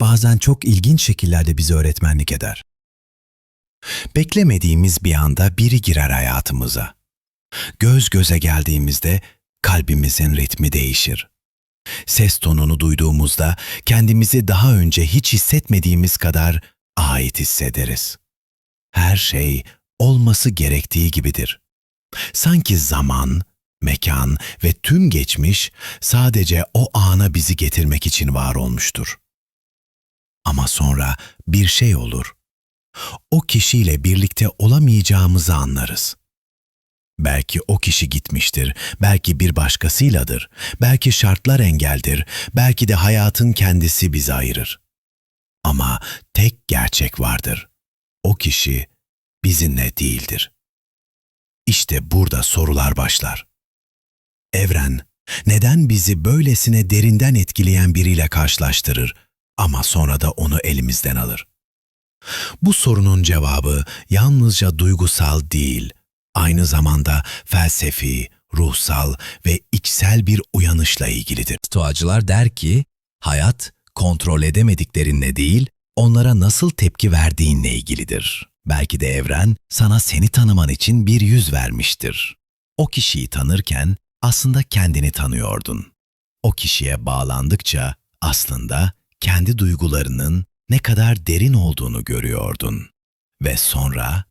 Bazen çok ilginç şekillerde bize öğretmenlik eder. Beklemediğimiz bir anda biri girer hayatımıza. Göz göze geldiğimizde kalbimizin ritmi değişir. Ses tonunu duyduğumuzda kendimizi daha önce hiç hissetmediğimiz kadar ait hissederiz. Her şey olması gerektiği gibidir. Sanki zaman, mekan ve tüm geçmiş sadece o ana bizi getirmek için var olmuştur. Ama sonra bir şey olur. O kişiyle birlikte olamayacağımızı anlarız. Belki o kişi gitmiştir, belki bir başkasıyladır, belki şartlar engeldir, belki de hayatın kendisi bizi ayırır. Ama tek gerçek vardır. O kişi bizimle değildir. İşte burada sorular başlar. Evren, neden bizi böylesine derinden etkileyen biriyle karşılaştırır ama sonra da onu elimizden alır? Bu sorunun cevabı yalnızca duygusal değil, aynı zamanda felsefi, ruhsal ve içsel bir uyanışla ilgilidir. Stoacılar der ki, hayat kontrol edemediklerinle değil, onlara nasıl tepki verdiğinle ilgilidir. Belki de evren sana seni tanıman için bir yüz vermiştir. O kişiyi tanırken aslında kendini tanıyordun. O kişiye bağlandıkça aslında kendi duygularının ne kadar derin olduğunu görüyordun. Ve sonra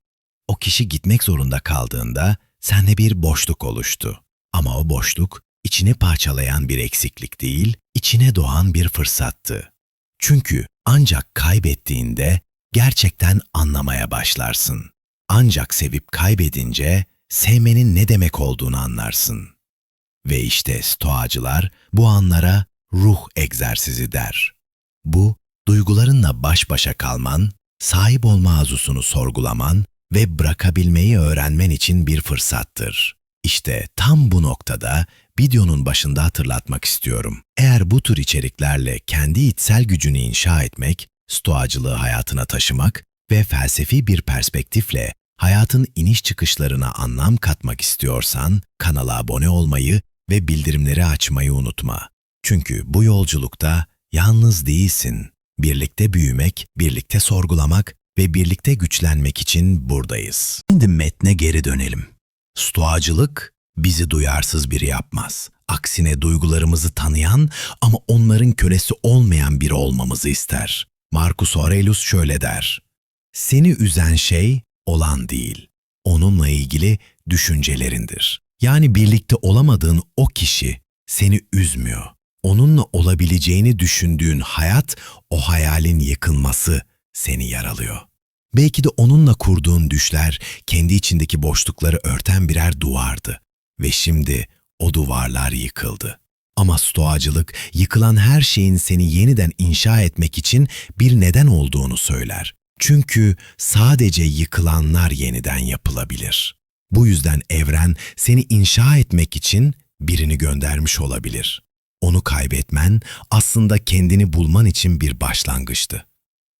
o kişi gitmek zorunda kaldığında sende bir boşluk oluştu. Ama o boşluk içini parçalayan bir eksiklik değil, içine doğan bir fırsattı. Çünkü ancak kaybettiğinde gerçekten anlamaya başlarsın. Ancak sevip kaybedince sevmenin ne demek olduğunu anlarsın. Ve işte stoacılar bu anlara ruh egzersizi der. Bu, duygularınla baş başa kalman, sahip olma arzusunu sorgulaman ve bırakabilmeyi öğrenmen için bir fırsattır. İşte tam bu noktada videonun başında hatırlatmak istiyorum. Eğer bu tür içeriklerle kendi içsel gücünü inşa etmek, stoacılığı hayatına taşımak ve felsefi bir perspektifle hayatın iniş çıkışlarına anlam katmak istiyorsan kanala abone olmayı ve bildirimleri açmayı unutma. Çünkü bu yolculukta yalnız değilsin. Birlikte büyümek, birlikte sorgulamak ve birlikte güçlenmek için buradayız. Şimdi metne geri dönelim. Stoacılık bizi duyarsız biri yapmaz. Aksine duygularımızı tanıyan ama onların kölesi olmayan biri olmamızı ister. Marcus Aurelius şöyle der. Seni üzen şey olan değil, onunla ilgili düşüncelerindir. Yani birlikte olamadığın o kişi seni üzmüyor. Onunla olabileceğini düşündüğün hayat, o hayalin yıkılması seni yaralıyor. Belki de onunla kurduğun düşler kendi içindeki boşlukları örten birer duvardı ve şimdi o duvarlar yıkıldı. Ama stoacılık yıkılan her şeyin seni yeniden inşa etmek için bir neden olduğunu söyler. Çünkü sadece yıkılanlar yeniden yapılabilir. Bu yüzden evren seni inşa etmek için birini göndermiş olabilir. Onu kaybetmen aslında kendini bulman için bir başlangıçtı.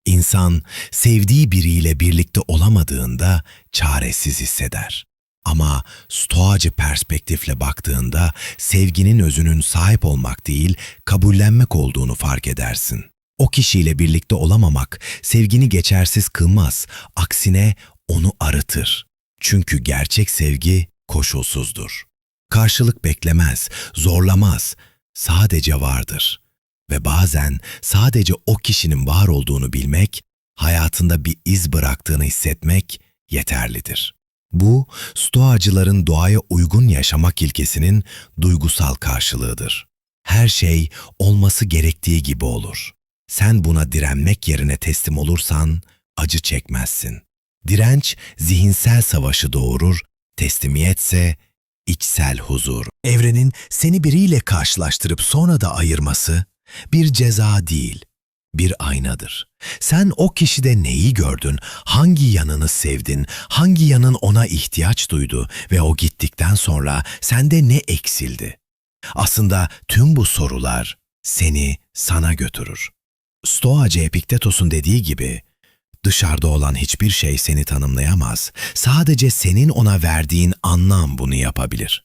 İnsan sevdiği biriyle birlikte olamadığında çaresiz hisseder. Ama stoacı perspektifle baktığında sevginin özünün sahip olmak değil, kabullenmek olduğunu fark edersin. O kişiyle birlikte olamamak sevgini geçersiz kılmaz, aksine onu arıtır. Çünkü gerçek sevgi koşulsuzdur. Karşılık beklemez, zorlamaz, sadece vardır. Ve bazen sadece o kişinin var olduğunu bilmek, hayatında bir iz bıraktığını hissetmek yeterlidir. Bu, stoacıların doğaya uygun yaşamak ilkesinin duygusal karşılığıdır. Her şey olması gerektiği gibi olur. Sen buna direnmek yerine teslim olursan acı çekmezsin. Direnç zihinsel savaşı doğurur, teslimiyetse içsel huzur. Evrenin seni biriyle karşılaştırıp sonra da ayırması bir ceza değil, bir aynadır. Sen o kişide neyi gördün, hangi yanını sevdin, hangi yanın ona ihtiyaç duydu ve o gittikten sonra sende ne eksildi? Aslında tüm bu sorular seni sana götürür. Stoacı Epiktetos'un dediği gibi, dışarıda olan hiçbir şey seni tanımlayamaz. Sadece senin ona verdiğin anlam bunu yapabilir.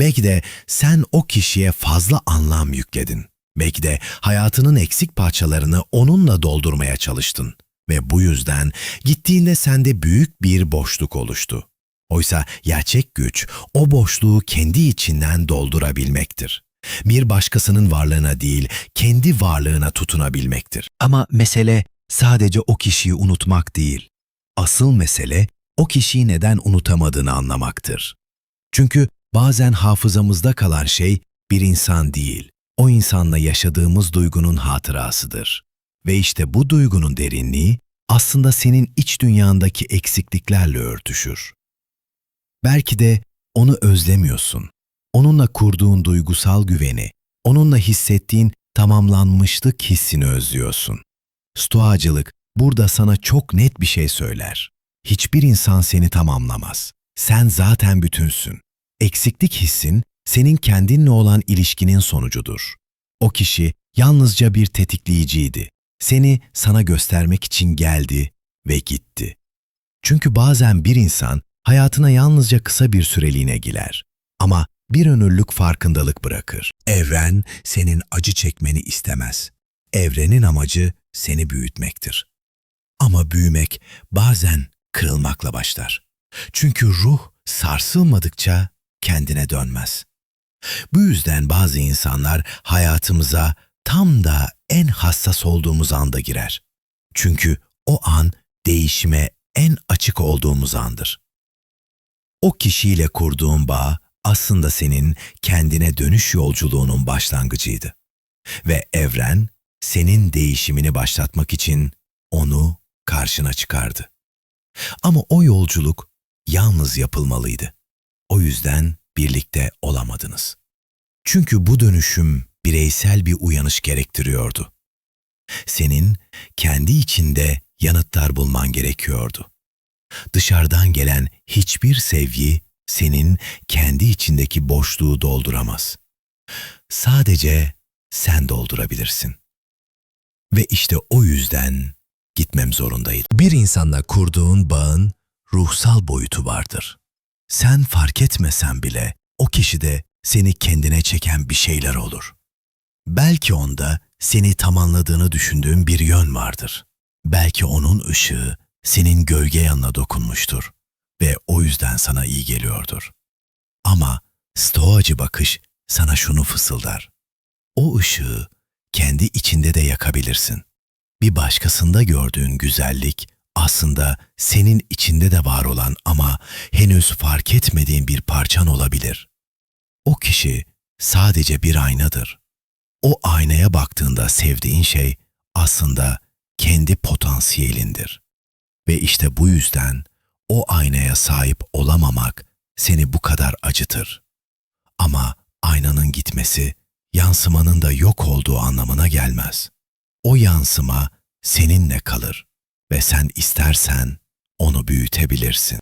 Belki de sen o kişiye fazla anlam yükledin. Belki de hayatının eksik parçalarını onunla doldurmaya çalıştın ve bu yüzden gittiğinde sende büyük bir boşluk oluştu. Oysa gerçek güç o boşluğu kendi içinden doldurabilmektir. Bir başkasının varlığına değil, kendi varlığına tutunabilmektir. Ama mesele sadece o kişiyi unutmak değil. Asıl mesele o kişiyi neden unutamadığını anlamaktır. Çünkü bazen hafızamızda kalan şey bir insan değil, o insanla yaşadığımız duygunun hatırasıdır. Ve işte bu duygunun derinliği aslında senin iç dünyandaki eksikliklerle örtüşür. Belki de onu özlemiyorsun. Onunla kurduğun duygusal güveni, onunla hissettiğin tamamlanmışlık hissini özlüyorsun. Stoacılık burada sana çok net bir şey söyler. Hiçbir insan seni tamamlamaz. Sen zaten bütünsün. Eksiklik hissin senin kendinle olan ilişkinin sonucudur. O kişi yalnızca bir tetikleyiciydi. Seni sana göstermek için geldi ve gitti. Çünkü bazen bir insan hayatına yalnızca kısa bir süreliğine girer. Ama bir ömürlük farkındalık bırakır. Evren senin acı çekmeni istemez. Evrenin amacı seni büyütmektir. Ama büyümek bazen kırılmakla başlar. Çünkü ruh sarsılmadıkça kendine dönmez. Bu yüzden bazı insanlar hayatımıza tam da en hassas olduğumuz anda girer. Çünkü o an değişime en açık olduğumuz andır. O kişiyle kurduğun bağ aslında senin kendine dönüş yolculuğunun başlangıcıydı. Ve evren senin değişimini başlatmak için onu karşına çıkardı. Ama o yolculuk yalnız yapılmalıydı. O yüzden birlikte olamadınız. Çünkü bu dönüşüm bireysel bir uyanış gerektiriyordu. Senin kendi içinde yanıtlar bulman gerekiyordu. Dışarıdan gelen hiçbir sevgi senin kendi içindeki boşluğu dolduramaz. Sadece sen doldurabilirsin. Ve işte o yüzden gitmem zorundaydım. Bir insanla kurduğun bağın ruhsal boyutu vardır. Sen fark etmesen bile o kişide seni kendine çeken bir şeyler olur. Belki onda seni tamamladığını düşündüğün bir yön vardır. Belki onun ışığı senin gölge yanına dokunmuştur ve o yüzden sana iyi geliyordur. Ama stoacı bakış sana şunu fısıldar. O ışığı kendi içinde de yakabilirsin. Bir başkasında gördüğün güzellik aslında senin içinde de var olan ama henüz fark etmediğin bir parçan olabilir. O kişi sadece bir aynadır. O aynaya baktığında sevdiğin şey aslında kendi potansiyelindir. Ve işte bu yüzden o aynaya sahip olamamak seni bu kadar acıtır. Ama aynanın gitmesi yansımanın da yok olduğu anlamına gelmez. O yansıma seninle kalır ve sen istersen onu büyütebilirsin.